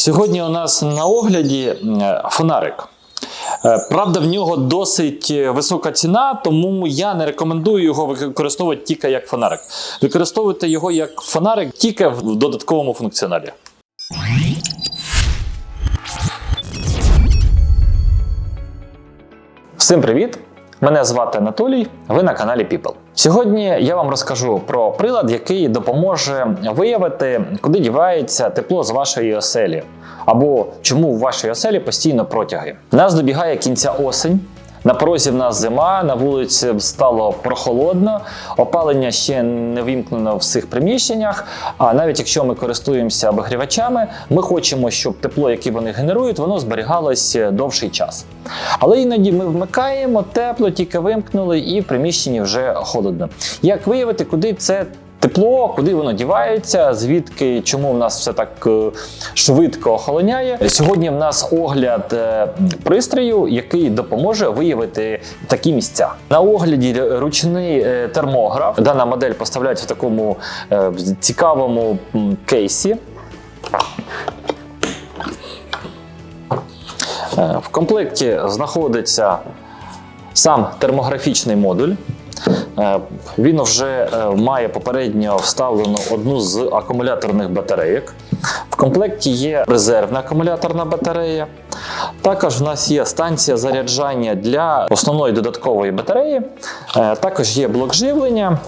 Сьогодні у нас на огляді е, фонарик. Е, Правда, в нього досить е, висока ціна, тому я не рекомендую його використовувати тільки як фонарик. Використовуйте його як фонарик тільки в додатковому функціоналі. Всім привіт! Мене звати Анатолій, ви на каналі People. Сьогодні я вам розкажу про прилад, який допоможе виявити, куди дівається тепло з вашої оселі, або чому в вашій оселі постійно протяги. Нас добігає кінця осень. На порозі в нас зима, на вулиці стало прохолодно, опалення ще не вімкнено в всіх приміщеннях. А навіть якщо ми користуємося обігрівачами, ми хочемо, щоб тепло, яке вони генерують, воно зберігалось довший час. Але іноді ми вмикаємо тепло, тільки вимкнули, і в приміщенні вже холодно. Як виявити, куди це тепло, куди воно дівається, звідки, чому в нас все так е, швидко охолоняє. Сьогодні в нас огляд е, пристрою, який допоможе виявити такі місця. На огляді ручний е, термограф. Дана модель поставляється в такому цікавому кейсі. В комплекті знаходиться сам термографічний модуль. Е, Він вже е, має попередньо вставлену одну з акумуляторних батарейок. В комплекті є резервна акумуляторна батарея. Також в нас є станція заряджання для основної додаткової батареї. Е, Також є блок живлення.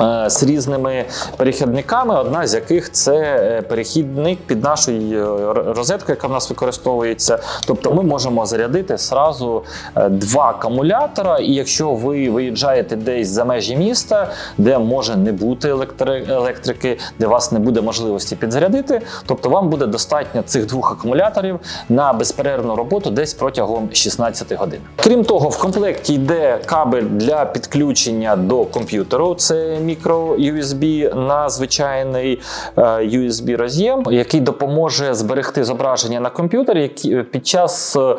Е, З різними перехідниками, одна з яких це е, перехідник під нашою е, розеткою, яка в нас використовується. Тобто ми можемо зарядити сразу два акумулятора, і якщо ви виїжджаєте десь за межі міста, де може не бути електри- електрики, де вас не буде можливості підзарядити, тобто вам буде достатньо цих двох акумуляторів на безперервну роботу десь протягом 16 годин. Крім того, в комплекті йде кабель для підключення до комп'ютеру. Це мікро USB на звичайний е, USB роз'єм, який допоможе зберегти зображення на комп'ютері під час е,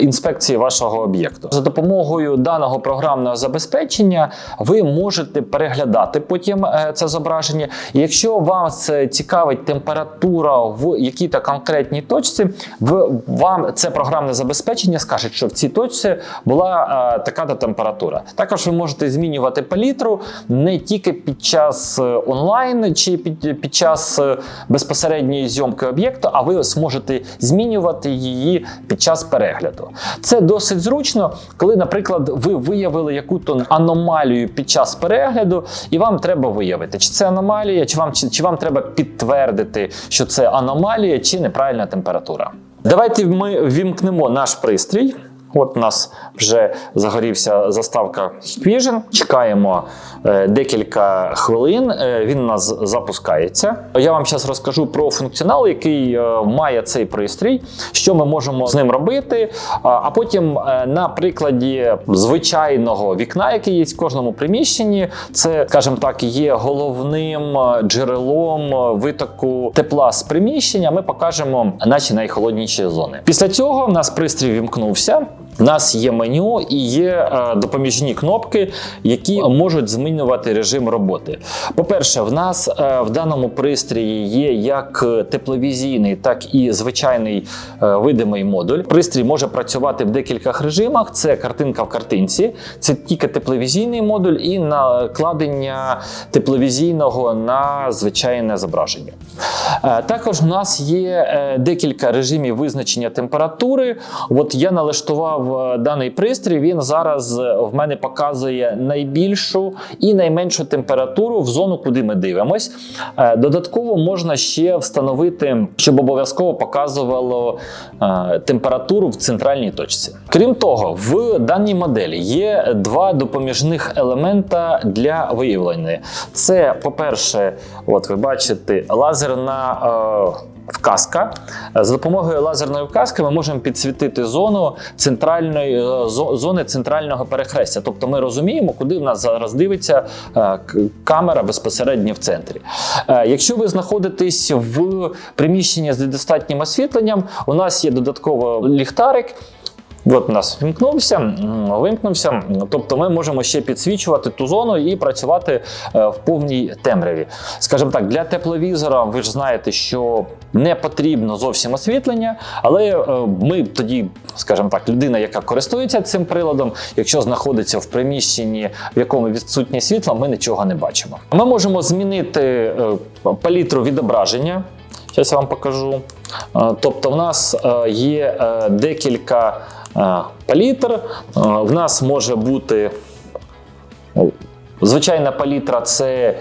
інспекції вашого об'єкту. За допомогою даного програмного забезпечення ви можете переглядати потім е, це зображення. Якщо вас е, цікавить температура в якій-то конкретній точці, вам це програмне забезпечення скаже, що в цій точці була е, така-то температура. Також ви можете змінювати палітру не тільки під час е, онлайн чи під, під час е, безпосередньої зйомки об'єкту, а ви зможете змінювати її під час перегляду. Це досить зручно, коли, наприклад, ви виявили яку-то аномалію під час перегляду, і вам треба виявити, чи це аномалія, чи вам, чи, чи вам треба підтвердити, що це аномалія, чи неправильна температура. Давайте ми вімкнемо наш пристрій. От у нас вже загорівся заставка Hikvision. Чекаємо е, декілька хвилин. е, він у нас запускається. Я вам зараз розкажу про функціонал, який е, має цей пристрій, що ми можемо з ним робити. А, потім на прикладі звичайного вікна, яке є в кожному приміщенні, це, скажімо так, є головним джерелом витоку тепла з приміщення. Ми покажемо наші найхолодніші зони. Після цього в нас пристрій вімкнувся. У нас є меню і є е, допоміжні кнопки, які можуть змінювати режим роботи. По-перше, в нас е, в даному пристрої є як тепловізійний, так і звичайний е, видимий модуль. Пристрій може працювати в декількох режимах: це картинка в картинці, це тільки тепловізійний модуль і накладення тепловізійного на звичайне зображення. Також у нас є декілька режимів визначення температури. От я налаштував е, даний пристрій. Він зараз е, в мене показує найбільшу і найменшу температуру в зону, куди ми дивимось. Е, Додатково можна ще встановити, щоб обов'язково показувало е, температуру в центральній точці. Крім того, в даній моделі є два допоміжних елемента для виявлення. Це, по-перше, от ви бачите, лазерна. е, Вказка за допомогою лазерної вказки ми можемо підсвітити зону центральної е, зо- зони центрального перехрестя. Тобто ми розуміємо, куди в нас зараз дивиться е, камера безпосередньо в центрі. Е, Якщо ви знаходитесь в приміщенні з недостатнім освітленням, у нас є додатково ліхтарик. От у нас вимкнувся, вимкнувся. Тобто ми можемо ще підсвічувати ту зону і працювати е, в повній темряві. Скажімо так, для тепловізора ви ж знаєте, що не потрібно зовсім освітлення, але е, ми тоді, скажімо так, людина, яка користується цим приладом, якщо знаходиться в приміщенні, в якому відсутнє світло, ми нічого не бачимо. Ми можемо змінити е, палітру відображення. Зараз я вам покажу. Тобто, в нас є декілька палітр. В нас може бути звичайна палітра це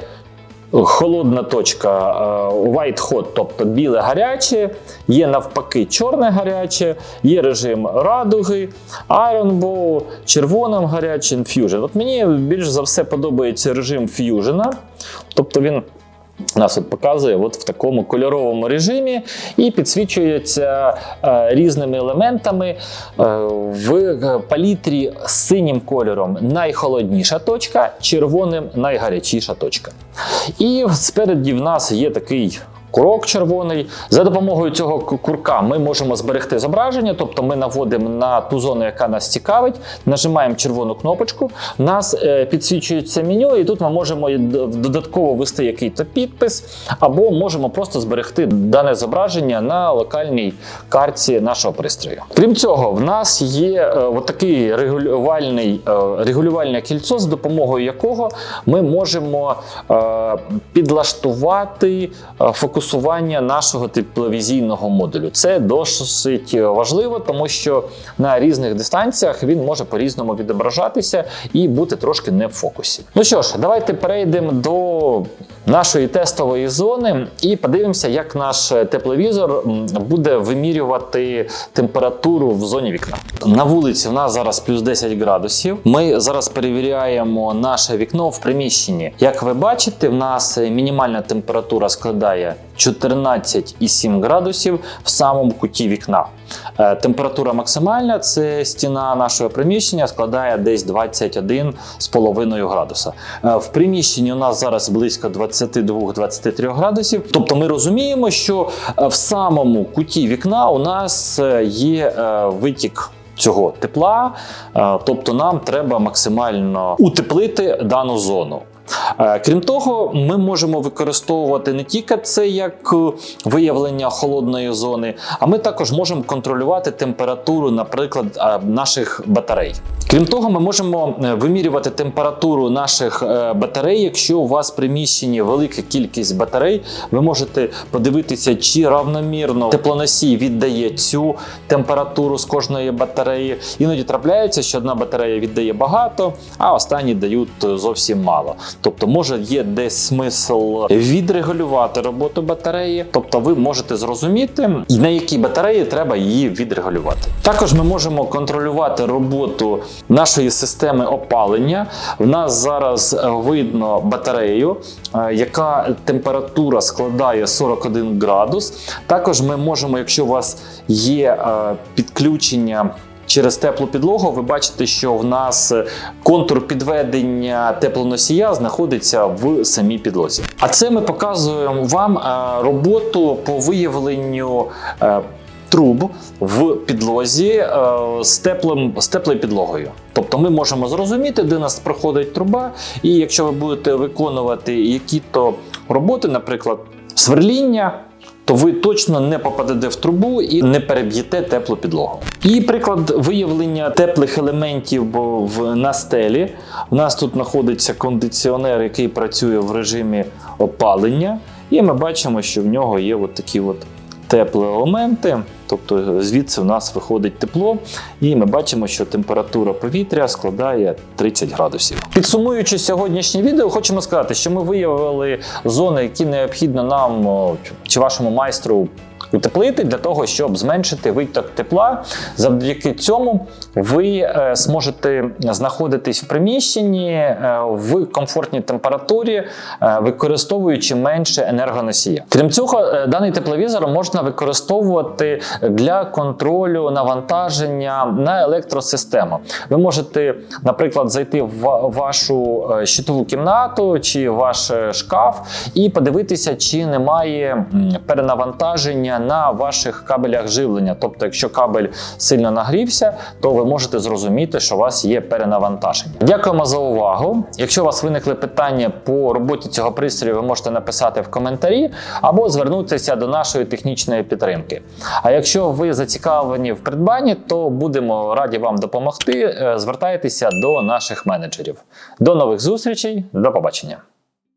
холодна точка, white hot, тобто біле гаряче, є навпаки чорне гаряче, є режим радуги, Iron Bow, червоним гарячим Fusion. От мені більш за все подобається режим Fusion, тобто він нас от показує от в такому кольоровому режимі і підсвічується е, різними елементами. Е, в палітрі з синім кольором найхолодніша точка, червоним найгарячіша точка. І спереді в нас є такий. Курок червоний. За допомогою цього курка ми можемо зберегти зображення, тобто ми наводимо на ту зону, яка нас цікавить, нажимаємо червону кнопочку, нас е, підсвічується меню, і тут ми можемо додатково ввести якийсь підпис, або можемо просто зберегти дане зображення на локальній карті нашого пристрою. Крім цього, в нас є е, от такий регулювальний е, регулювальне кільцо, з допомогою якого ми можемо підлаштувати е, фокусування нашого тепловізійного модулю. Це досить важливо, тому що на різних дистанціях він може по-різному відображатися і бути трошки не в фокусі. Ну що ж, давайте перейдемо до нашої тестової зони і подивимося, як наш тепловізор буде вимірювати температуру в зоні вікна. На вулиці в нас зараз плюс 10 градусів. Ми зараз перевіряємо наше вікно в приміщенні. Як ви бачите, в нас мінімальна температура складає 14,7 градусів в самому куті вікна. Е, Температура максимальна це стіна нашого приміщення складає десь 21,5 градуса. Е, В приміщенні у нас зараз близько 22-23 градусів. Тобто ми розуміємо, що е, в самому куті вікна у нас є витік. Цього тепла, тобто нам треба максимально утеплити дану зону. Е, Крім того, ми можемо використовувати не тільки це як е, виявлення холодної зони, а ми також можемо контролювати температуру, наприклад, е, наших батарей. Крім того, ми можемо вимірювати температуру наших батарей. Якщо у вас в приміщенні велика кількість батарей, ви можете подивитися, чи равномірно теплоносій віддає цю температуру з кожної батареї. Іноді трапляється, що одна батарея віддає багато, а останні дають зовсім мало. Тобто, може є десь смисл відрегулювати роботу батареї. Тобто, ви можете зрозуміти, на якій батареї треба її відрегулювати. Також ми можемо контролювати роботу нашої системи опалення. В нас зараз видно батарею, е, яка температура складає 41 градус. Також ми можемо, якщо у вас є е, підключення. Через теплу підлогу ви бачите, що в нас е, контур підведення теплоносія знаходиться в самій підлозі. А це ми показуємо вам е, роботу по виявленню е, труб в підлозі з, теплим, з теплою підлогою. Тобто ми можемо зрозуміти, де нас проходить труба, і якщо ви будете виконувати які-то роботи, наприклад, сверління. То ви точно не попадете в трубу і не переб'єте теплу підлогу. І приклад виявлення теплих елементів в на стелі. У нас тут знаходиться кондиціонер, який працює в режимі опалення, і ми бачимо, що в нього є от такі от теплі елементи, тобто звідси в нас виходить тепло, і ми бачимо, що температура повітря складає 30 градусів. Підсумуючи сьогоднішнє відео, хочемо сказати, що ми виявили зони, які необхідно нам чи вашому майстру. Утеплити для того, щоб зменшити виток тепла. Завдяки цьому ви е, зможете знаходитись в приміщенні е, в комфортній температурі, е, використовуючи менше енергоносія. Крім цього, даний тепловізор можна використовувати для контролю навантаження на електросистему. Ви можете, наприклад, зайти в вашу щитову кімнату чи ваш шкаф і подивитися, чи немає перенавантаження на ваших кабелях живлення. Тобто, якщо кабель сильно нагрівся, то ви можете зрозуміти, що у вас є перенавантаження. Дякуємо за увагу. Якщо у вас виникли питання по роботі цього пристрою, ви можете написати в коментарі або звернутися до нашої технічної підтримки. А якщо ви зацікавлені в придбанні, то будемо раді вам допомогти. Е, Звертайтеся до наших менеджерів. До нових зустрічей, до побачення.